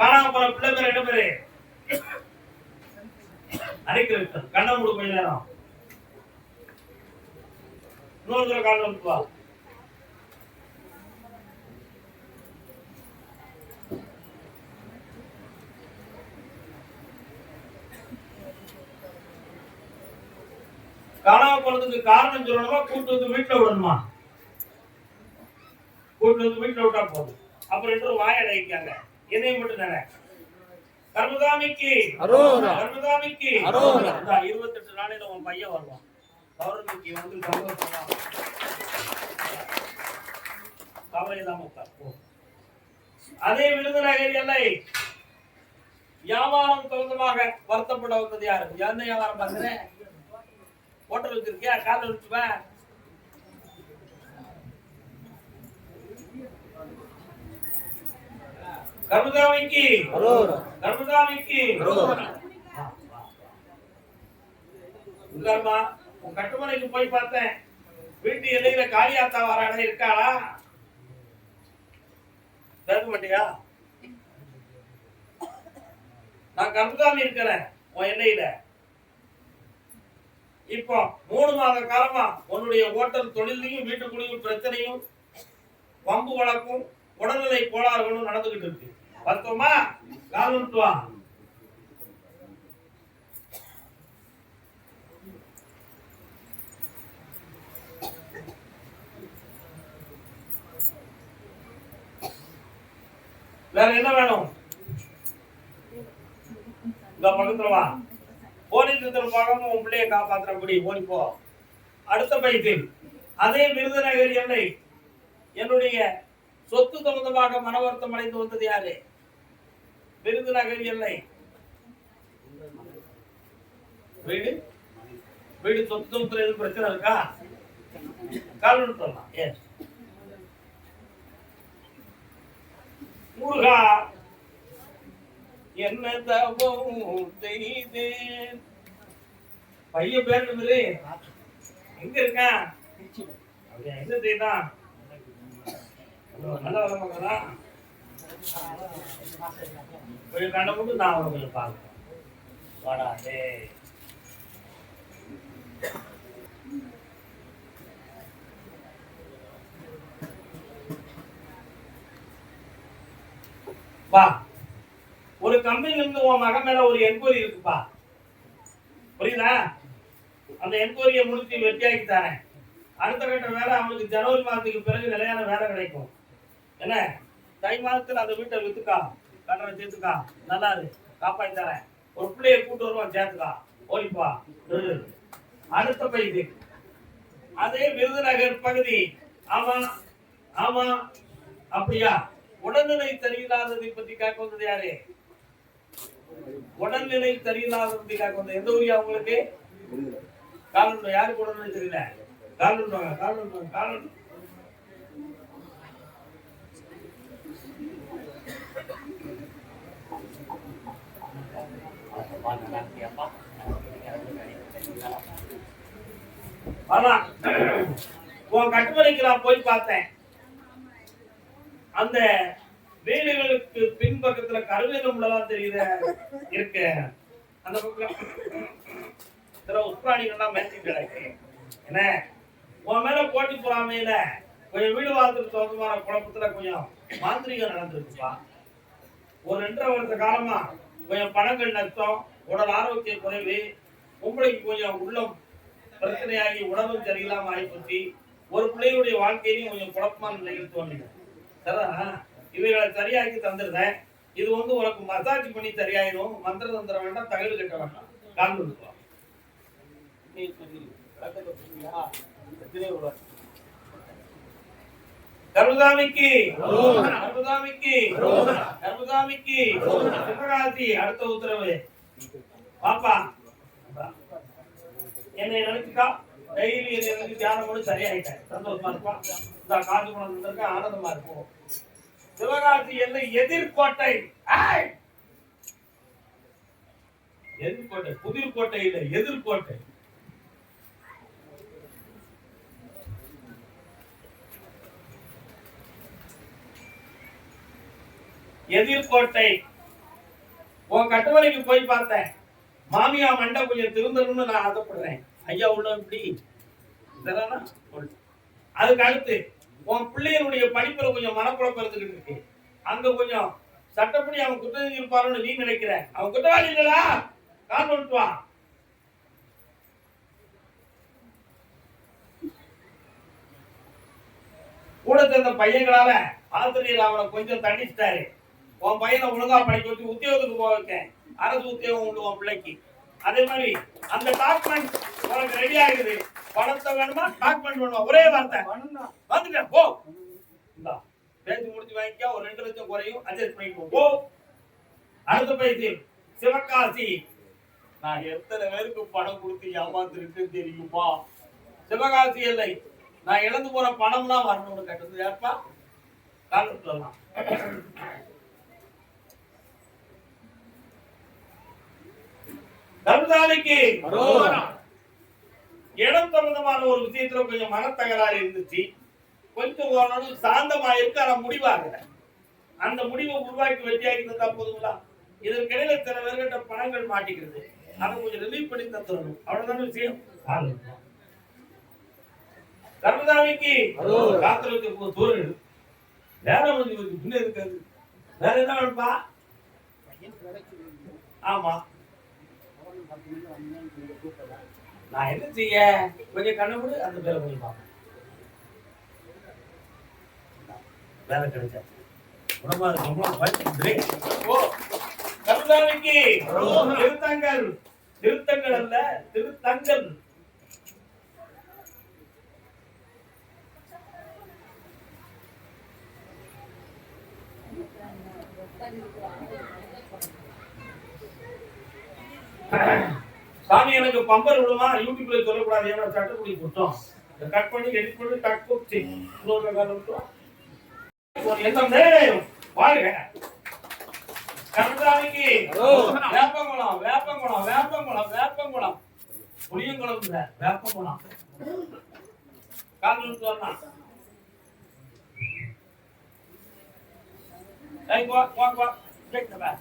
காணாம போன பிள்ளை பேர். என்ன பேரு அரைக்கிறேன் கண்ணை மூடு கொஞ்ச நேரம். இன்னொரு தடவை கால் காணாம போறதுக்கு காரணம் சொல்லணுமா? கூட்டு வந்து வீட்டுல விடணுமா? கூட்டு வந்து வீட்டுல விட்டா போதும். அப்புறம் ரெண்டு வாய அடைக்காங்க என்னையும் மட்டும் தானே கர்மதாமிக்கு. கர்மதாமிக்கு. இந்தா, இருபத்தெட்டு நாளையில உன் பையன் வருவான். பௌர்ணமிக்கு வந்து சந்தோஷமா கவலை இல்லாம உட்கார். அதே விருதுநகர் எல்லை வியாபாரம் சம்பந்தமாக வருத்தப்பட வந்தது யாரு எந்த வியாபாரம் பாக்குறேன் ஹோட்டல் வச்சிருக்கியா? கால வச்சுவேன் கர்மதாமிக்கு. கர்மதாமிக்கு உன் கட்டுமனைக்கு போய் பார்த்தேன். வீட்டு எல்லையில காளியாத்தா வர இடம் இருக்காளா? கேட்க மாட்டியா நான் கர்மதாமி இருக்கிறேன் உன் எல்லையில. இப்போ மூணு மாத காலமா உன்னுடைய ஓட்டல் தொழிலையும் வீட்டுக்குள்ளேயும் பிரச்சனையும் வம்பு வழக்கும் உடல்நிலை கோளாறுகளும் நடந்துகிட்டு இருக்கு. பார்த்தோமா காலம் வேற என்ன வேணும்? இந்த பக்கத்துல வா. போலீஸ் நிறுத்தம் பார்க்காம உன் பிள்ளைய காப்பாத்துறபடி ஓடி போ. அடுத்த பைத்தில் அதே விருதுநகர் எல்லை என்னுடைய சொத்து சம்பந்தமாக மனவருத்தம் அடைந்து வந்தது யாரு? விருதுநகர் எல்லை. வீடு? வீடு சொத்து சமுத்திரம் எதுவும் பிரச்சனை இருக்கா? கால் சொல்லலாம் ஏன்? முருகா என்ன தவம் செய்தேன் பையன் பேர் என்னது எங்க இருக்கான் அப்படியா, என்ன செய்தான்? நல்ல வர மக்களா நான் அவனை பார்க்கிறேன் வா ஒரு கம்பெனில இருந்து உன் மகன் மேல ஒரு என்கொயரி இருக்குப்பா புரியுதா அந்த என்கொயரியை முடித்து வெற்றியாக்கி தரேன் அடுத்த கட்ட வேலை அவனுக்கு ஜனவரி மாதத்துக்கு பிறகு நிலையான வேலை கிடைக்கும் என்ன தை மாதத்தில் அந்த வீட்டை வித்துக்கா? கட்டணம் சேர்த்துக்கா? நல்லா இரு. காப்பாத்தி தரேன். ஒரு பிள்ளைய கூட்டு வருவான் சேர்த்துக்கா. ஓடிப்பா. அடுத்த பைது அதே விருதுநகர் பகுதி. ஆமா ஆமா. அப்படியா? உடல்நிலை சரியில்லாததை பத்தி கேட்க வந்தது யாரு? உடல்நிலை சரியில்லாததை பத்தி கேட்க வந்தது. எந்த ஊரியா உங்களுக்கு? காலன் யாருக்கு உடல்நிலை தெரியல காலன் காலன் காலன் வாங்க காலன் ஆமா உன் கட்டுமலைக்கு நான் போய் பார்த்தேன். அந்த வீடுகளுக்கு பின்பக்கத்துல கருவேலம்புலாம் தெரியுது? இருக்கு. அந்த பக்கம். சில உட்பிராணிகள்லாம் மேய்ச்சி கிடக்கு. என்ன? உன் மேல போட்டி போறாமையில கொஞ்சம் வீடு வாழ்த்துக்கு சொந்தமான குழப்பத்துல கொஞ்சம் மாந்திரிகம் நடந்திருக்குப்பா. ஒரு ரெண்டரை வருஷ காலமா கொஞ்சம் பணங்கள் நஷ்டம் உடல் ஆரோக்கிய குறைவு உங்களுக்கு கொஞ்சம் உள்ளம் பிரச்சனையாகி உடம்பும் சரியில்லாம ஆகிப்போச்சு ஒரு பிள்ளையுடைய வாழ்க்கையிலையும் கொஞ்சம் குழப்பமான நிலையில் தோன்றின சரிதானா இவைகளை சரியாக்கி தந்துருந்தேன் இது வந்து உனக்கு மசாஜ் பண்ணி சரியாயிடும் மந்திர தந்திர வேண்டாம் தகவல் கட்ட வேண்டாம். கால் கருதாமிக்கு. கருதாமிக்கு. கருதாமிக்கு. சிவகாசி அடுத்த உத்தரவு. பாப்பா. என்னை நினைச்சுக்கா? டெய்லி என்னை நினைச்சு தியானம் பண்ணி சரியாயிட்டேன். சந்தோஷமா இருப்பா. இந்த காசு பணம் இருக்க ஆனந்தமா இருக்கும் சிவகாசி என்னை எதிர்கோட்டை! எதிர்கோட்டை புதிர்கோட்டை இல்லை எதிர்கோட்டை எதிர்கோட்டை உன் கட்டுமலைக்கு போய் பார்த்தேன். மாமியா மண்டை கொஞ்சம் திருந்தணும்னு நான் ஆசைப்படுறேன். ஐயா உள்ள இப்படி. இதெல்லாம் அதுக்கு அடுத்து உன் பிள்ளையனுடைய படிப்புல கொஞ்சம் மனக்குழப்பம் இருந்துகிட்டு இருக்கு. அங்க கொஞ்சம் சட்டப்படி அவன் குற்றம் இருப்பாருன்னு நீ நினைக்கிற. அவன் குற்றவாளி இல்லடா. கால் பண்ணிட்டு கூட சேர்ந்த பையங்களால ஆசிரியர் அவனை கொஞ்சம் தண்டிச்சிட்டாரு. உன் பையனை ஒழுங்கா படிக்க வச்சு உத்தியோகத்துக்கு போக வைக்கேன் அரசு உத்தியோகம் உண்டு உன் பிள்ளைக்கு. அதே மாதிரி அந்த டாக்குமெண்ட் உனக்கு ரெடி ஆகுது. பணத்தை வேணுமா? டாக்குமெண்ட் வேணுமா? ஒரே வார்த்தை. வந்துட்டேன். போ. இந்தா பேசி முடிச்சு வாங்கிக்க. ஒரு ரெண்டு லட்சம் குறையும். அட்ஜஸ்ட் பண்ணிக்கோ. போ. அடுத்த பைசல் சிவகாசி. நான் எத்தனை பேருக்கு பணம் கொடுத்து ஏமாத்திருக்கு தெரியுமா? சிவகாசி இல்லை. நான் இழந்து போற பணம்லாம் வரணும்னு கட்டுறது ஏற்பா? காரணம் சொல்லலாம் கருதாளிக்கு இடம் சம்பந்தமான ஒரு விஷயத்துல கொஞ்சம் மனத்தகராறு இருந்துச்சு. கொஞ்சம் ஓரளவு சாந்தமா இருக்கு ஆனா முடிவாகல அந்த முடிவை உருவாக்கி வெற்றியாக்கி தந்தா போதுங்களா? இதற்கிடையில சில பேர்கிட்ட பணங்கள் மாட்டிக்கிறது. அதை கொஞ்சம் ரிலீவ் பண்ணி தந்துடணும் அவ்வளவுதான விஷயம்? கர்மதாமிக்கு வச்சு தூரம் எடு வேற இவருக்கு பின்ன இருக்காது. வேற என்ன வேணும்பா? ஆமா. நான் என்ன செய்ய? கொஞ்சம் கண்ணை விடு அந்த பேரை கொஞ்சம் பார்ப்பேன். வேலை கிடைச்சாச்சு உடம்பா இருக்கும் ஓ கருதாமிக்கு திருத்தங்கள். திருத்தங்கள் அல்ல திருத்தங்கள். சாமி எனக்கு பம்பர் விடுமா யூடியூப்ல சொல்லக்கூடாது. ஏன்னா சட்டப்படி குற்றம். கட் பண்ணி எடிட் பண்ணி கட் போச்சு. இன்னொரு காலம் விட்டுரும். ஒரு எண்ணம் டேய், வாழ்க. கருதாமிக்கு வேப்பங்குளம் வேப்பங்குளம் வேப்பங்குளம் வேப்பங்குளம். புளியங்குளம் வேப்பங்குளம். கால் நிமிஷம் வரலாம். ஏய், வா, வா, வா. கேட்க வா.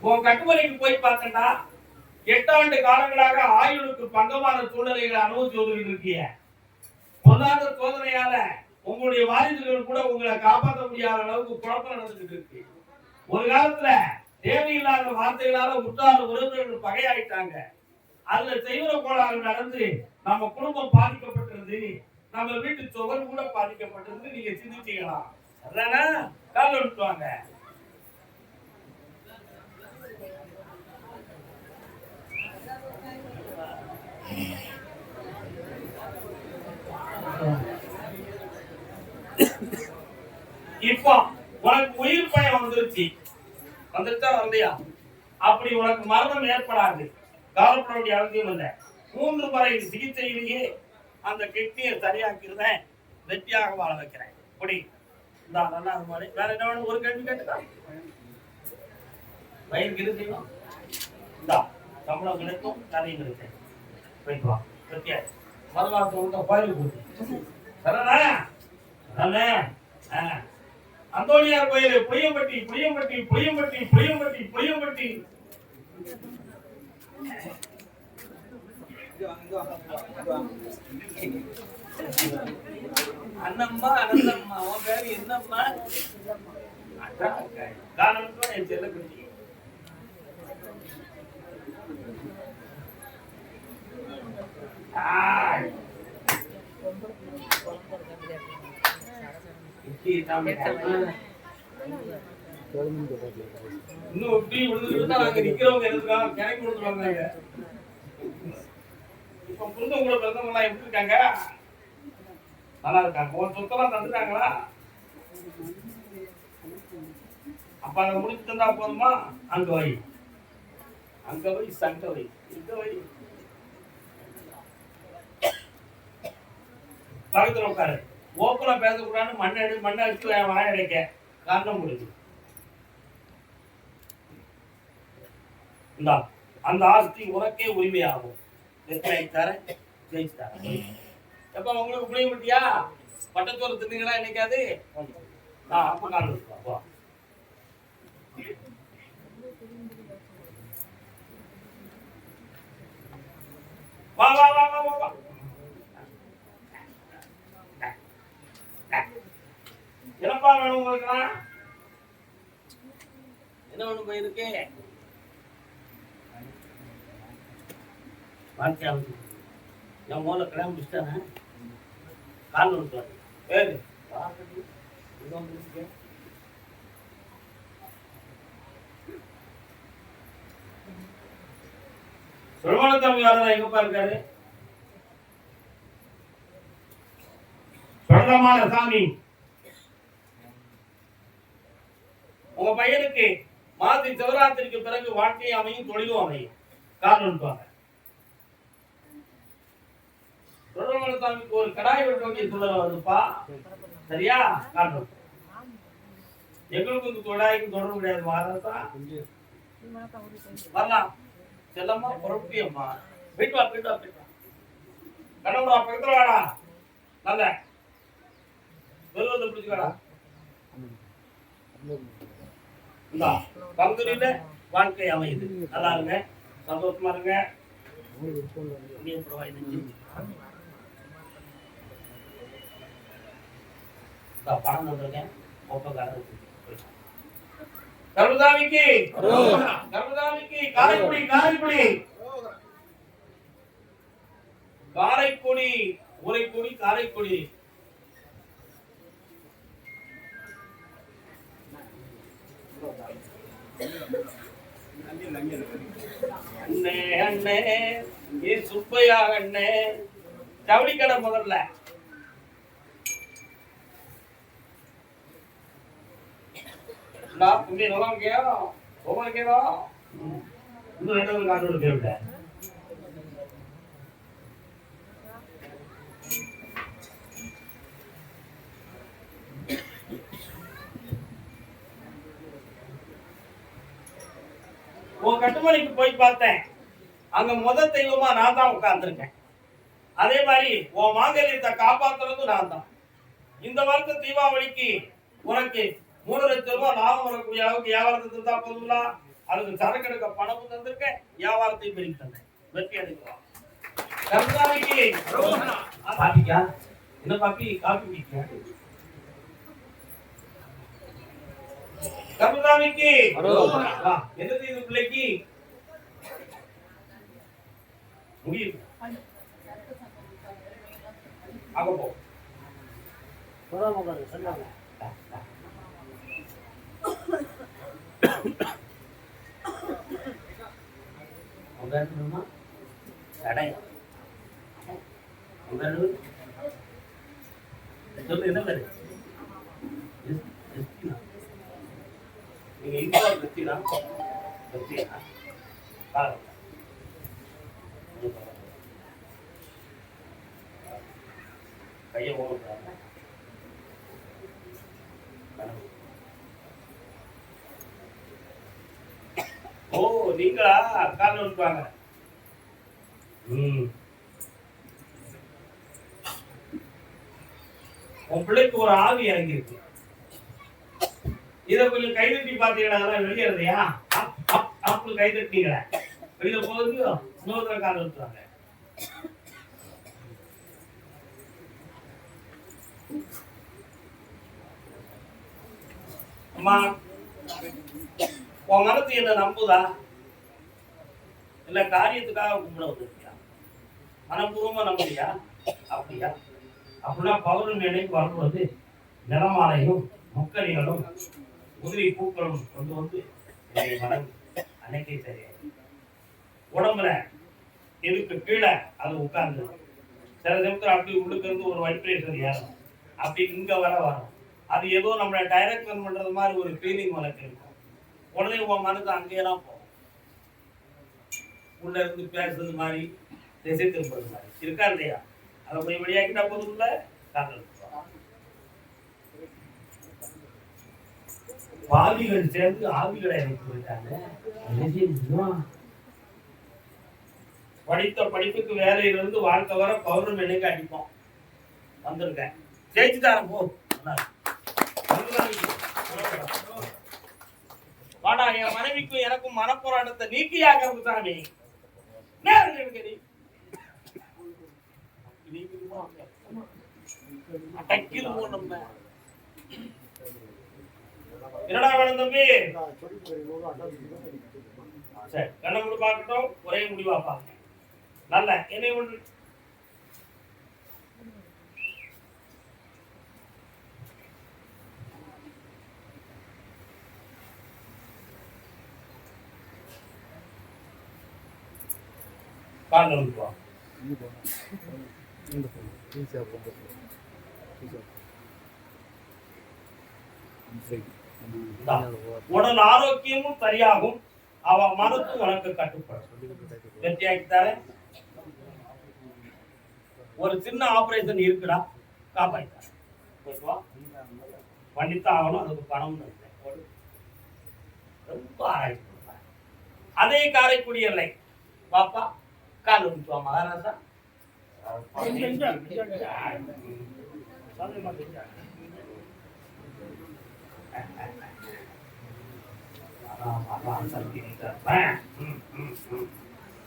உன் கட்டுமலைக்கு போய் பார்த்தேன்டா எட்டாண்டு காலங்களாக ஆயுளுக்கு பங்கமான சூழ்நிலைகளை அனுபவிச்சு வந்துகிட்டு இருக்கிய. பொருளாதார சோதனையால உங்களுடைய வாரிசுகள் கூட உங்களை காப்பாற்ற முடியாத அளவுக்கு குழப்பம் நடந்துகிட்டு இருக்கு. ஒரு காலத்துல தேவையில்லாத வார்த்தைகளால உற்றார உறவினர்கள் பகையாயிட்டாங்க. அதுல செய்வன கோளாறு நடந்து நம்ம குடும்பம் பாதிக்கப்பட்டிருந்து நம்ம வீட்டு சுவர் கூட பாதிக்கப்பட்டிருந்து நீங்க சிந்திச்சீங்களா அதானே? கால் விட்டுவாங்க இப்போ உனக்கு உயிர் பயம் வந்துருச்சு. வந்துருச்சா வரலையா அப்படி உனக்கு மரணம் ஏற்படாது. கவலைப்பட வேண்டிய அவசியம் இல்லை மூன்று முறை சிகிச்சையிலேயே அந்த கிட்னியை சரியாக்கிறேன் வெற்றியாக வாழ வைக்கிறேன். குடி இந்தா நல்லா அது மாதிரி. வேற என்ன வேணும்? ஒரு கேள்வி கேட்டுக்கா? வயிறு இது செய்யணும் இந்தா சம்பளம் கிடைக்கும் கதையும் கிடைக்கும் போயிட்டு வா. வெற்றியா? மறுநாள் கோயிலுக்கு போகுது சரிண்ணா அதானே ஆ. அந்தோணியார் கோயில் புளியம்பட்டி புளியம்பட்டி புளியம்பட்டி புளியம்பட்டி புளியம்பட்டி. அண்ணம்மா அனந்தம்மா உன் பேரு என்னம்மா? காரணம் என் செல்ல குட்டி ஆய். இன்னும் இப்படி விழுந்துட்டு இருந்தா நாங்க நிக்கிறவங்க இருக்காங்க கிணக்கு விழுந்துருவாங்க நாங்க. இப்ப புரிஞ்சவங்க கூட பிறந்தவங்க எல்லாம் எப்படி இருக்காங்க நல்லா இருக்காங்க ஒரு சொத்தெல்லாம் தந்துட்டாங்களா அப்ப அதை முடிச்சு தந்தா போதுமா அங்க வை அங்க வை சங்க வை இங்க வை பக்கத்துல உட்காரு ஓப்பனாக பேசக்கூடாதுன்னு மண்ணை எடு மண்ணை எடுத்து என் வாய அடைக்க. காரணம் முடிஞ்சு இந்தா அந்த ஆஸ்தி உனக்கே உரிமையாகும். எத்தனை தரேன்? ஜெயிச்சு தரேன். எப்போ உங்களுக்கு புரிய முடியா பட்டத்தோறு தின்னுங்களா என்னைக்காது நான் அப்ப கால் வா வா வா வா வா வா வா என்னப்பா வேணும் உங்களுக்குலாம் என்ன வேணும் போயிருக்கு? வாழ்க்கை ஆகுது என் மூல கல்யாணம் முடிச்சிட்டானே? கால் விட்டுவாரு பேரு வாசல் இங்க வந்துருக்கீங்க. சுரமணத்தம்பி வரதா எங்கப்பா இருக்காரு? சொந்தமான சாமி உங்க பையனுக்கு மாசி சிவராத்திரிக்கு பிறகு வாழ்க்கை அமையும் தொழிலும் அமையும். காரணம் பாங்க சுரமணசாமிக்கு ஒரு கடாய் வெட்ட வேண்டிய சூழல் வருதுப்பா சரியா? காரணம் எங்களுக்கு இந்த தொடாய்க்கு தொடர்பு கிடையாது மாறதான் வரலாம். செல்லம்மா பொறுப்பியம்மா போயிட்டு வா போயிட்டு வா போயிட்டு வா. கண்ணமுடா பக்கத்துல வாடா. நல்ல. வெள்ளத்தை பிடிச்சுக்கடா. இந்த பங்குனில வாழ்க்கை அமையுது. நல்லா இருங்க. சந்தோஷமா இருங்க. பணம் தந்துருக்கேன். காரைக்குடி காரைக்குடி. காரைக்குடி உரைக்குடி காரைக்குடி. அண்ணே அண்ணே ஏ சுப்பையா அண்ணே ஜவுளி கடை முதல்ல உங்களுக்கு ஏதோ நல்லா இருக்கியா இன்னும் ரெண்டு காசு கேட்டேன் உன் கட்டுமலைக்கு போய் பார்த்தேன். அங்க முத தெய்வமா நான் தான் உட்கார்ந்துருக்கேன். அதே மாதிரி உன் மாங்கல்யத்தை காப்பாத்துறதும் நான் தான். இந்த வருஷம் தீபாவளிக்கு உனக்கு மூணு லட்சம் ரூபாய் லாபம் வரக்கூடிய அளவுக்கு வியாபாரத்தை தந்தா போதுங்களா? அதுக்கு சரக்கு எடுக்க பணமும் தந்திருக்கேன். வியாபாரத்தையும் பெருக்கி தந்தேன். வெற்றி அடைக்கலாம் கருணாநிதி என்ன பாப்பி காப்பி குடிக்க கருணாநிதிக்கு வா, என்ன செய்யுது பிள்ளைக்கு? சொல்லு என்ன பேரு நீங்க இந்தியா கிறிஸ்டினா கிறிஸ்டினா பாருங்க. கையை ஓடுறாங்க ஓ நீங்களா? அக்கான்னு வந்துப்பாங்க ம். உன் பிள்ளைக்கு ஒரு ஆவி இறங்கியிருக்கு. இதை கொஞ்சம் கை தட்டி பார்த்தீங்களா? அதெல்லாம் வெளியேறதையா அப் அப் அப்னு கை தட்டிங்களே வெளியில போகுது இன்னொருத்தர கால் வந்துட்டாங்க அம்மா உன் மனத்து என்ன நம்புதா? இல்ல காரியத்துக்காக கும்பிட வந்திருக்கியா? மனப்பூர்வமா நம்புறியா? அப்படியா? அப்படின்னா பௌர்ணமி அன்னைக்கு வரும்போது நிலமாலையும் முக்கணிகளும் உதிரி பூக்களும் கொண்டு வந்து என்னை மனம் அன்னைக்கே சரியாயிடும் உடம்புல இதுக்கு கீழே அது உட்கார்ந்து சில சமயத்தில் அப்படி உள்ளுக்கு இருந்து ஒரு வைப்ரேஷன் ஏறும். அப்படி இங்க வர வரும். அது ஏதோ நம்மளை டைரக்ஷன் பண்ணுறது மாதிரி ஒரு ஃபீலிங் உனக்கு இருக்கும். உடனே உன் மனசு தான் போகும். உள்ள இருந்து பேசுறது மாதிரி திசை திருப்பது மாதிரி. இருக்கா இல்லையா? அதை போய் வெளியாக்கிட்டா போதும்ல? காதல் பாவிகள் சேர்ந்து ஆவிகளை இறக்கி போயிட்டாங்க படித்த படிப்புக்கு வேலையிலிருந்து வாழ்க்கை வர பௌர்ணமி என்னைக்கு அடிப்போம். வந்திருக்கேன். ஜெயிச்சுட்டாரன் போ. வாடா என் மனைவிக்கும் எனக்கும் மனப்போராட்டத்தை நீக்கியாக சாமி நேரம் எடுக்கடி. அடக்கிடுவோம் நம்ம. என்னடா வேணும் தம்பி? சரி கண்ண முடி பார்க்கட்டும். ஒரே முடிவா பார்க்க நல்ல என்ன ஒன்று காலில் வந்து ஈஸியாக இந்தா. உடல் ஆரோக்கியமும் சரியாகும் அவ மனத்து உனக்கு கட்டுப்படும் வெற்றியாக்கித்தாரே ஒரு சின்ன ஆபரேஷன் இருக்குடா காப்பாய்த்தார் பண்ணித்தான் ஆகணும் அதுக்கு பணம் ரொம்ப ஆராய்ச்சி அதே காரைக்குடி எல்லை பாப்பா கால் விட்டுவா மகாராஜா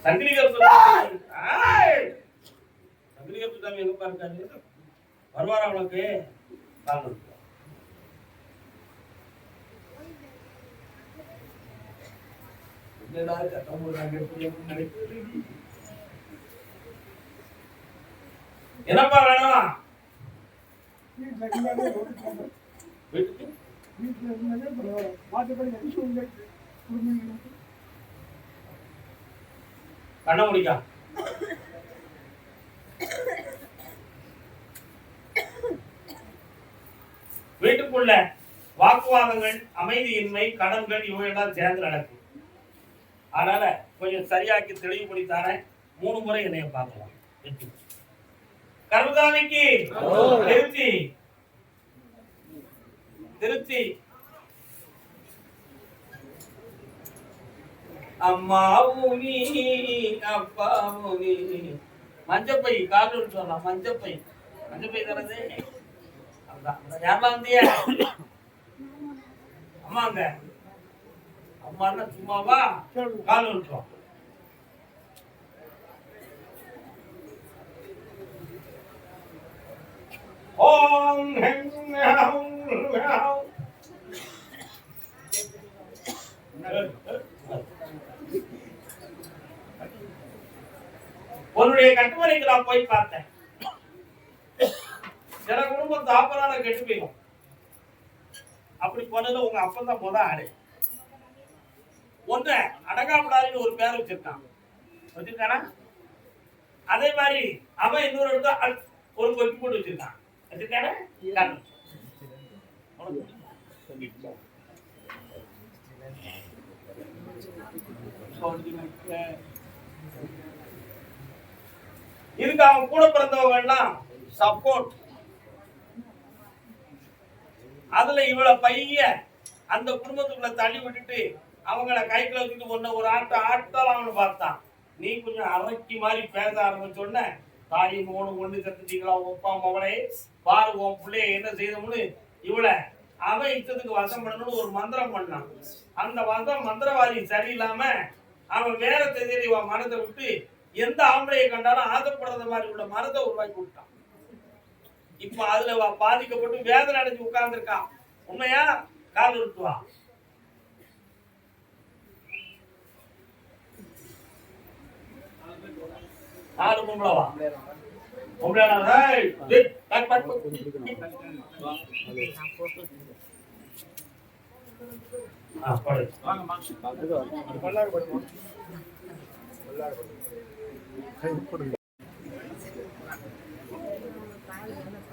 சங்கிலிகர் எங்க பாருக்காரு வருவாரா அவனுக்கு கால் என்னடா சத்தம் போடுறாங்க கண்ண முடிக்கா. வீட்டுக்குள்ள வாக்குவாதங்கள் அமைதியின்மை கடன்கள் இவையெல்லாம் சேர்ந்து நடக்கும். அதனால கொஞ்சம் சரியாக்கி தெளிவுபடுத்தானே மூணு முறை என்னைய பார்க்கலாம். வெற்றி. திருச்சி அம்மாவும் அப்பாவும் மஞ்சப்பை கால் சொல்லலாம். மஞ்சப்பை. மஞ்சப்பை தரது. யாரெல்லாம் வந்தியா அம்மாங்க. அம்மான்னா சும்மாவா? கால் ஓம் உன்னுடைய கட்டுமனைக்கு நான் போய் பார்த்தேன். சில குடும்பம் தாப்பரான கெட்டு போயிடும். அப்படி போனது உங்க அப்பன் தான் முத ஆடு ஒண்ணு அடங்காப்படாதுன்னு ஒரு பேர் வச்சிருக்கான். வச்சிருக்கானா? அதே மாதிரி அவன் இன்னொரு இடத்த ஒரு கொக்கி போட்டு வச்சிருக்கான். வச்சிருக்கானா காட்டு. இதுக்கு அவன் கூட பிறந்தவங்க எல்லாம் சப்போர்ட் அதுல இவள பைய அந்த குடும்பத்துக்குள்ள தள்ளி விட்டுட்டு அவங்கள கைக்குள்ள வச்சுட்டு ஒன்ன ஒரு ஆட்ட ஆட்டால் அவனை பார்த்தான். நீ கொஞ்சம் அரக்கி மாதிரி பேச ஆரம்பிச்ச உடனே தாய் மூணு ஒண்ணு கத்துட்டீங்களா ஒப்பா மவனே பாரு உன் பிள்ளைய என்ன செய்தோம்னு? இவள அவன் இஷ்டத்துக்கு வசம் பண்ணணும்னு ஒரு மந்திரம் பண்ணான். அந்த மந்திரம் மந்திரவாதி சரியில்லாம அவன் வேற தெரிஞ்சு இவன் மனதை விட்டு எந்த ஆம்பளையை கண்டாலும் ஆசைப்படுறது மாதிரி உள்ள மனதை உருவாக்கி விட்டான் இப்ப அதுல பாதிக்கப்பட்டு வேதனை அடைஞ்சு உட்கார்ந்துருக்கான் உண்மையா? கால் விட்டுவா நாலு பொம்பளவா பொம்பளை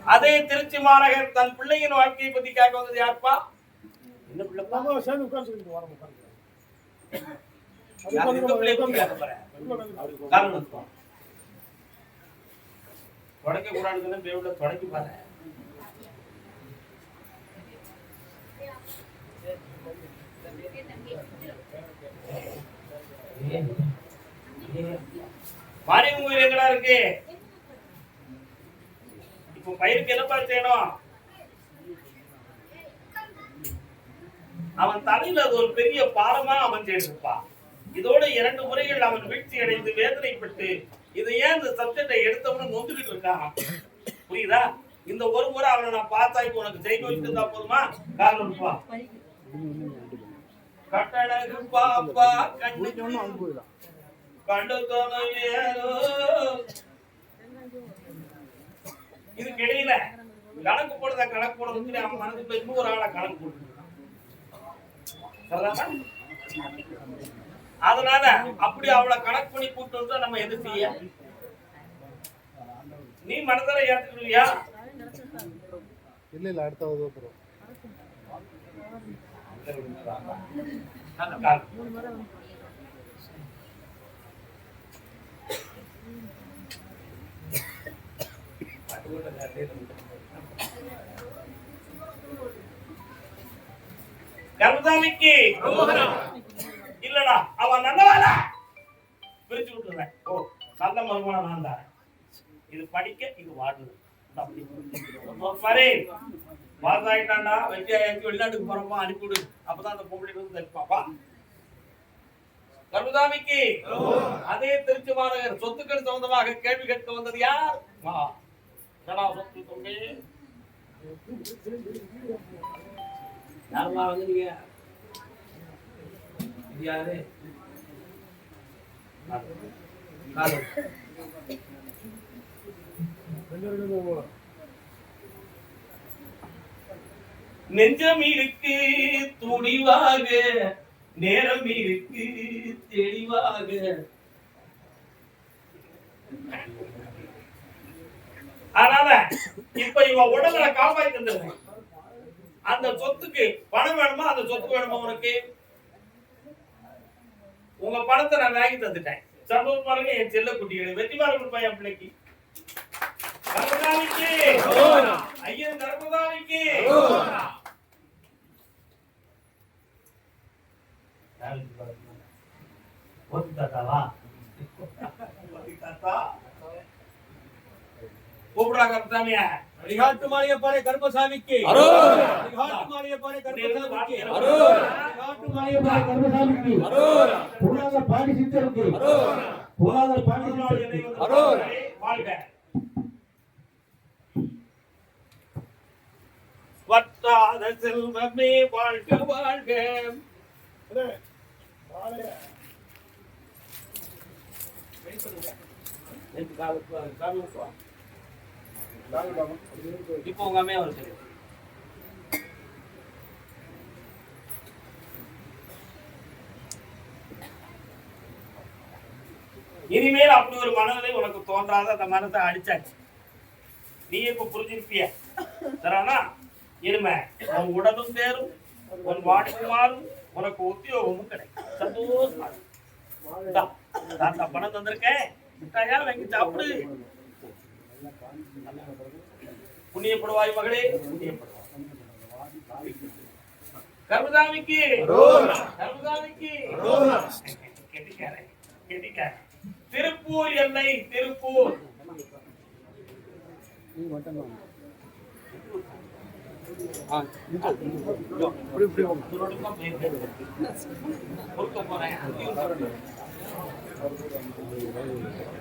அதே திருச்சி மாநகர் தன் பிள்ளையின் வாழ்க்கையை பத்தி கேட்க வந்தது யாருப்பா? என்ன பிள்ளைப்பா யார் எந்த தொடக்கக்கூடாதுன்னு தொடக்க கூடாதுன்னு தொடக்கி பாரு. மாரியம்மன் கோயில் எங்கடா இருக்கு? இப்ப பயிருக்கு என்னப்பா செய்யணும்? அவன் தலையில அது ஒரு பெரிய பாரமா அமைஞ்சிருப்பா இதோட இரண்டு முறைகள் அவன் வீழ்ச்சி அடைந்து வேதனைப்பட்டு இதை ஏன் இந்த சப்ஜெக்டை எடுத்தவனு நொந்துக்கிட்டு இருக்கான் புரியுதா? இந்த ஒரு முறை அவனை நான் பார்த்தா இப்போ உனக்கு ஜெயிக்க வச்சிருந்தா போதுமா? கால் இருப்பா கட்டழகு பாப்பா கண்ணு கண்டு. இதுக்கு இடையில கணக்கு போடுறத கணக்கு போட வந்து அவன் மனது போய் இன்னொரு ஆளை கணக்கு போட்டு அதனால அப்படி அவளை கணக்கு பண்ணி கூட்டு வந்தா நம்ம எது செய்ய? நீ மனதார ஏத்துக்கிறியா இல்ல இல்ல அடுத்த வகுப்பு கருதாமிக்கு இல்லடா அவன் நல்லவாடா பிரிச்சு விட்டுறேன். ஓ நல்ல மருமகன் நான் தான். இது படிக்க இது வாடுது அப்படி மாதிரி பாஸ் ஆயிட்டான்டா வெற்றி ஆயிடுச்சு வெளிநாட்டுக்கு போறப்பா அனுப்பிவிடு. அப்பதான் அந்த பொம்பளை வந்து தடுப்பாப்பா கருதாமிக்கு அதே திருச்சி மாநகர் சொத்துக்கள் சம்பந்தமாக கேள்வி கேட்க வந்தது யார்? சொத்து தம்பி? யாருமா வந்தீங்க? இது யாரு நெஞ்சம் இருக்கு துணிவாக நேரம் இருக்கு தெளிவாக. அதனால இப்ப இவன் உடம்புல காப்பாத்தி அந்த சொத்துக்கு பணம் வேணுமா? அந்த சொத்து வேணுமா உனக்கு? உங்க பணத்தை நான் வாங்கி தந்துட்டேன். சந்தோஷமா இருங்க என் செல்ல குட்டிகளை. வெற்றி மாற கொடுப்பேன் என் பிள்ளைக்கு. ஐயன் கர்மதாமிக்கு ஓட்டு தாத்தாவா? ஓட்டு தாத்தா. கூப்பிடுறா கர்மசாமியா அடிகாட்டு மாளிகைப்பாறை கருப்பசாமிக்கு அரோகரா. அடிகாட்டு மாளிகைப்பாறை கருப்பசாமிக்கு அரோகரா. அடிகாட்டு மாளிகைப்பாறை கருப்பசாமிக்கு புறாத பாடி சித்தருக்கு. புறாத பாடி சித்தருக்கு. வாழ்க. வட்டாத செல்வமே வாழ்க வாழ்க. இப்போ உங்க அம்மையா ஒரு சொல்லு இனிமேல் அப்படி ஒரு மனநிலை உனக்கு தோன்றாத அந்த மனத்தை அடிச்சாச்சு. நீ இப்ப புரிஞ்சிருப்பிய? தரானா உன் உடலும் தேரும் உன் வாழ்க்கை மாறும் உனக்கு உத்தியோகமும் கிடைக்கும். சந்தோஷமா தாத்தா பணம் தந்திருக்கேன். மிட்டாயா வாங்கி சாப்பிடு. புண்ணியப்படுவாய் மகளே. புண்ணியப்படுவாய் கருமதாமிக்கு கருமதாமிக்கு திருப்பூர் எல்லை திருப்பூர்.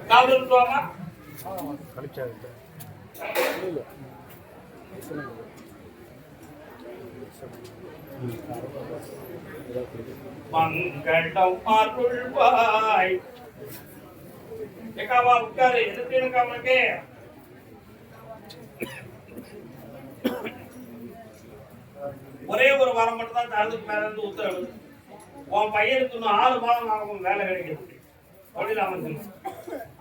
காவல் இருக்குவாமா மங்களம் அருள்வாய் ஏக்காவா உட்காரு. எதுக்கு இருக்கா உனக்கு ஒரே ஒரு வாரம் மட்டும் தான் தரதுக்கு மேல இருந்து உத்தரவு. உன் பையனுக்கு இன்னும் ஆறு மாதம் ஆகும் வேலை கிடைக்கிறது தொழில் அமைஞ்சு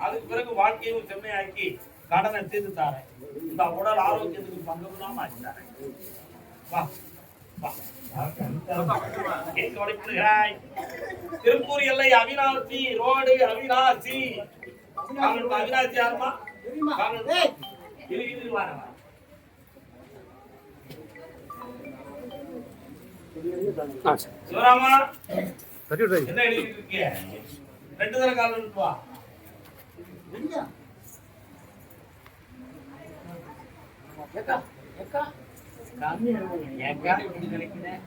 அதுக்கு பிறகு வாழ்க்கையும் செம்மையாக்கி கடனை தீர்த்து தாரேன். இந்த உடல் ஆரோக்கியத்துக்கு பங்கம் ஆக்கி தாரேன். வா வா. ஏன் கவலைப்படுகிறாய்? திருப்பூர் எல்லை அவினாசி ரோடு அவினாசி. அவினாசி யாருமா. சிவராமா என்ன எழுதிட்டு இருக்கிய ரெண்டு தர காலம் இருக்கு வா ஏக்கா ஏக்கா ஏக்கா இப்படி நினைக்கிறேன்